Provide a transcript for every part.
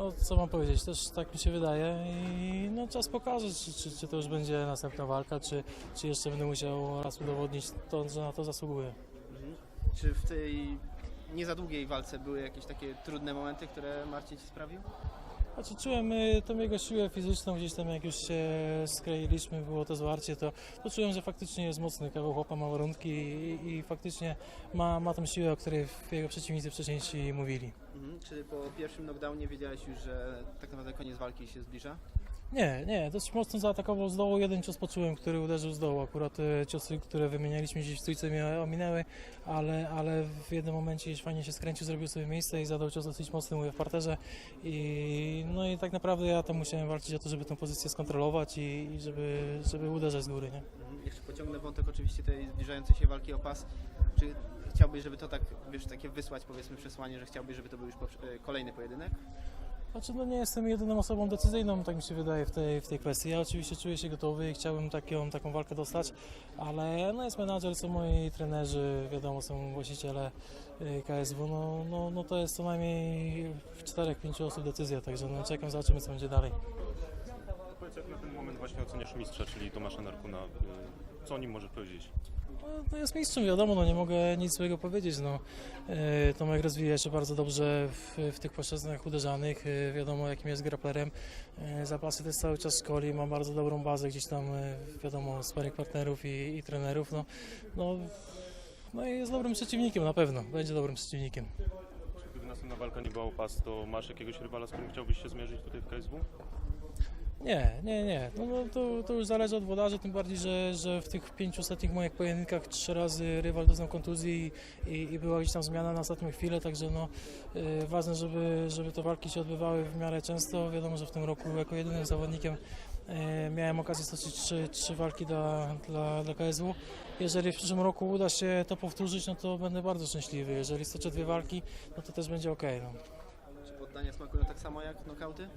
No co mam powiedzieć, też tak mi się wydaje i no czas pokaże, czy, czy, czy to już będzie następna walka, czy, czy jeszcze będę musiał raz udowodnić to, że na to zasługuję. Mhm. Czy w tej nie za długiej walce były jakieś takie trudne momenty, które Marcin Ci sprawił? Znaczy czułem y, tą jego siłę fizyczną gdzieś tam jak już się skleiliśmy, było to zwarcie, to, to czułem, że faktycznie jest mocny, kawał chłopa ma warunki i, i faktycznie ma, ma tą siłę, o której jego przeciwnicy wcześniejsi mówili. Mhm. Czy po pierwszym knockdownie wiedziałeś już, że tak naprawdę koniec walki się zbliża? Nie, nie, dość mocno zaatakował z dołu, jeden cios poczułem, który uderzył z dołu, akurat e, ciosy, które wymienialiśmy gdzieś w stójce mnie ominęły, ale, ale w jednym momencie fajnie się skręcił, zrobił sobie miejsce i zadał cios dosyć mocny, mówię, w parterze i no i tak naprawdę ja tam musiałem walczyć o to, żeby tę pozycję skontrolować i, i żeby, żeby uderzać z góry, nie? Jeszcze pociągnę wątek oczywiście tej zbliżającej się walki o pas. Czy chciałbyś, żeby to tak, wiesz, takie wysłać powiedzmy przesłanie, że chciałbyś, żeby to był już e, kolejny pojedynek? Znaczy, no nie jestem jedyną osobą decyzyjną, tak mi się wydaje, w tej, w tej kwestii. Ja oczywiście czuję się gotowy i chciałbym taką, taką walkę dostać, ale no jest menadżer, są moi trenerzy, wiadomo, są właściciele y, KSW, no, no, no to jest co najmniej w 4-5 osób decyzja, także no czekam, zobaczymy co będzie dalej. Powiedz, jak na ten moment właśnie oceniasz mistrza, czyli Tomasza Narkuna. Co o nim możesz powiedzieć? No, to jest mistrzem, wiadomo, no nie mogę nic złego powiedzieć. No. E, Tomek rozwija się bardzo dobrze w, w tych płaszczyznach uderzanych, e, wiadomo jakim jest grapplerem. E, Zapasy też cały czas szkoli, ma bardzo dobrą bazę gdzieś tam, wiadomo, sparych partnerów i, i trenerów. No, no, no i jest dobrym przeciwnikiem na pewno, będzie dobrym przeciwnikiem. Czy gdyby następna walka nie była o pas, to masz jakiegoś rywala, z którym chciałbyś się zmierzyć tutaj w KSW? Nie, nie, nie. No, no, to, to już zależy od włodarzy, tym bardziej, że, że w tych pięciu ostatnich moich pojedynkach trzy razy rywal doznał kontuzji i, i, i była gdzieś tam zmiana na ostatnią chwilę, także no, y, ważne, żeby, żeby te walki się odbywały w miarę często. Wiadomo, że w tym roku jako jedynym zawodnikiem y, miałem okazję stoczyć trzy, trzy walki dla, dla, dla KSW. Jeżeli w przyszłym roku uda się to powtórzyć, no to będę bardzo szczęśliwy. Jeżeli stoczę dwie walki, no to też będzie ok. No. Czy poddania smakują tak samo jak nokauty?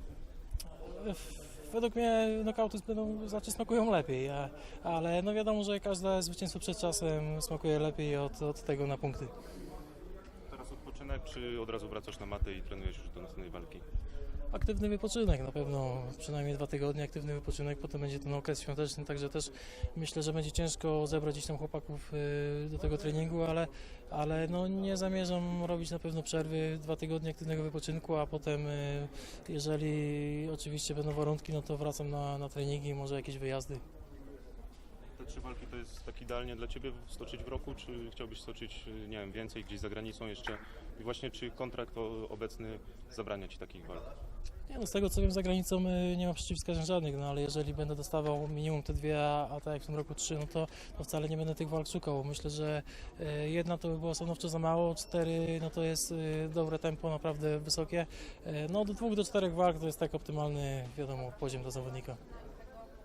Według mnie nokauty będą, znaczy smakują lepiej, a, ale no wiadomo, że każde zwycięstwo przed czasem smakuje lepiej od, od tego na punkty. Teraz odpoczynek, czy od razu wracasz na matę i trenujesz już do następnej walki? Aktywny wypoczynek na pewno, przynajmniej dwa tygodnie aktywny wypoczynek, potem będzie ten okres świąteczny, także też myślę, że będzie ciężko zebrać gdzieś tam chłopaków y, do tego treningu, ale, ale no nie zamierzam robić na pewno przerwy, dwa tygodnie aktywnego wypoczynku, a potem y, jeżeli oczywiście będą warunki, no to wracam na, na treningi, może jakieś wyjazdy. Te trzy walki to jest tak idealnie dla Ciebie stoczyć w roku, czy chciałbyś stoczyć, nie wiem, więcej gdzieś za granicą jeszcze? I właśnie czy kontrakt obecny zabrania Ci takich walk? Nie, no z tego co wiem za granicą y, nie ma przeciwwskazań żadnych, no ale jeżeli będę dostawał minimum te dwie, a, a tak jak w tym roku trzy, no to, to wcale nie będę tych walk szukał. Myślę, że y, jedna to by było stanowczo za mało, cztery no to jest y, dobre tempo, naprawdę wysokie. No do dwóch do czterech walk to jest tak optymalny, wiadomo, poziom dla zawodnika.